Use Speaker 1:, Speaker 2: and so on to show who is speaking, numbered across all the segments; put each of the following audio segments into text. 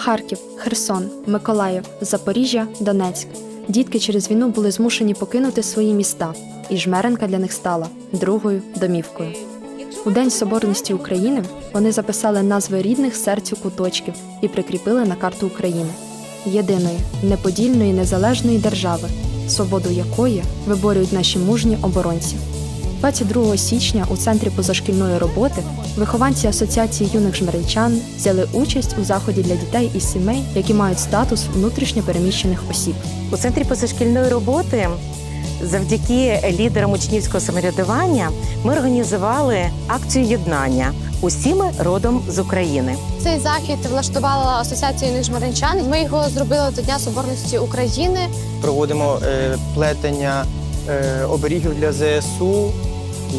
Speaker 1: Харків, Херсон, Миколаїв, Запоріжжя, Донецьк. Дітки через війну були змушені покинути свої міста, і жмеренка для них стала другою домівкою. У День Соборності України вони записали назви рідних серцю куточків і прикріпили на карту України єдиної, неподільної незалежної держави, свободу якої виборюють наші мужні оборонці. 22 січня у центрі позашкільної роботи вихованці Асоціації юних жмеринчан взяли участь у заході для дітей із сімей, які мають статус внутрішньо переміщених осіб.
Speaker 2: У центрі позашкільної роботи завдяки лідерам учнівського самоврядування ми організували акцію єднання. Усі ми родом з України.
Speaker 3: Цей захід влаштувала асоціація юних жмеринчан. Ми його зробили до Дня Соборності України.
Speaker 4: проводимо е, плетення е, оберігів для ЗСУ,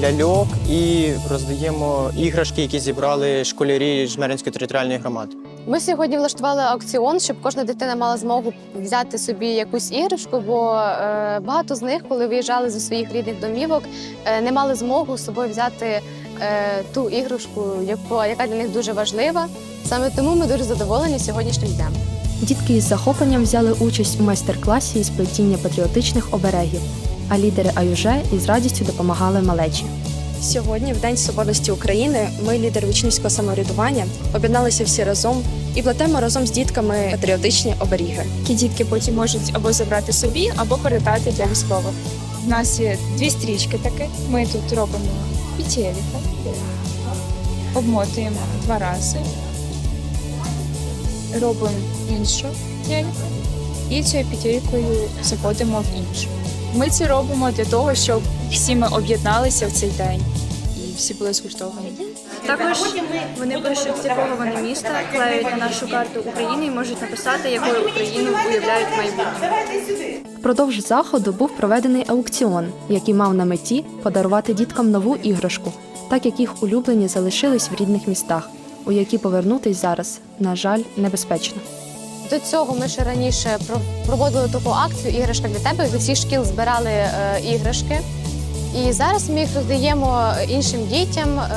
Speaker 4: ляльок і роздаємо іграшки, які зібрали школярі Жмеринської територіальної громади.
Speaker 3: Ми сьогодні влаштували аукціон, щоб кожна дитина мала змогу взяти собі якусь іграшку, бо е, багато з них, коли виїжджали зі своїх рідних домівок, е, не мали змогу з собою взяти е, ту іграшку, яку, яка для них дуже важлива. Саме тому ми дуже задоволені сьогоднішнім днем.
Speaker 1: Дітки із захопленням взяли участь у майстер-класі із плетіння патріотичних оберегів, а лідери АЮЖЕ із радістю допомагали малечі.
Speaker 5: Сьогодні, в День Соборності України, ми, лідери учнівського самоврядування, об'єдналися всі разом і плетемо разом з дітками патріотичні оберіги.
Speaker 6: які дітки потім можуть або забрати собі, або передати для військових. У нас є дві стрічки таки. Ми тут робимо петеліка, обмотуємо два рази, робимо іншу петельку і цією петелькою заходимо в іншу. Ми це робимо для того, щоб всі ми об'єдналися в цей день і всі були згуртовані.
Speaker 7: Також вони пишуть стиковане місто, клеють на нашу карту України і можуть написати, якою Україну уявляють в майбутньому.
Speaker 1: Впродовж заходу був проведений аукціон, який мав на меті подарувати діткам нову іграшку, так як їх улюблені залишились в рідних містах, у які повернутись зараз, на жаль, небезпечно.
Speaker 3: До цього ми ще раніше про- проводили таку акцію Іграшка для тебе. З усіх шкіл збирали е, іграшки. І зараз ми їх роздаємо іншим дітям, е,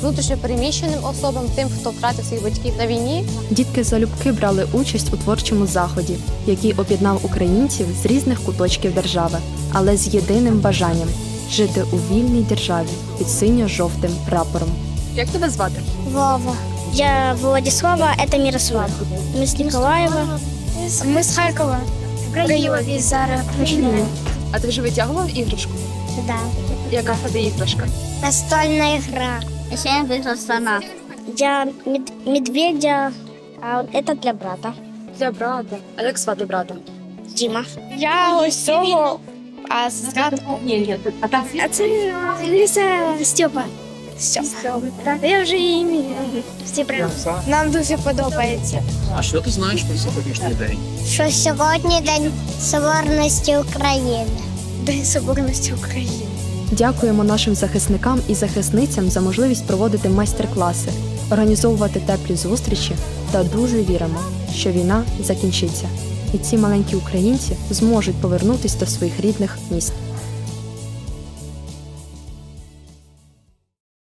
Speaker 3: внутрішньо переміщеним особам, тим, хто втратив своїх батьків на війні.
Speaker 1: Дітки залюбки брали участь у творчому заході, який об'єднав українців з різних куточків держави, але з єдиним бажанням жити у вільній державі під синьо-жовтим прапором.
Speaker 6: Як тебе звати?
Speaker 8: Вова. Я Владислава, это Мирослава. Мы с Николаева.
Speaker 6: Ми з Харкова.
Speaker 8: Киева. Зараз пришли.
Speaker 6: А ти вже витягував іграшку?
Speaker 8: Да.
Speaker 6: Яка тобі іграшка?
Speaker 8: Настольная игра. Еще я выиграл слона. Я мед- медведя, а вот это для брата.
Speaker 6: Для брата. А як звати брата?
Speaker 8: Дима.
Speaker 7: Я ось цього, а згадку
Speaker 8: А це Ліса Степа. Степа. Я вже її всі прям.
Speaker 7: нам дуже подобається.
Speaker 9: А що ти знаєш про сьогоднішній день?
Speaker 8: Що сьогодні День Соборності України.
Speaker 7: День Соборності України.
Speaker 1: Дякуємо нашим захисникам і захисницям за можливість проводити майстер-класи, організовувати теплі зустрічі та дуже віримо, що війна закінчиться, і ці маленькі українці зможуть повернутися до своїх рідних міст.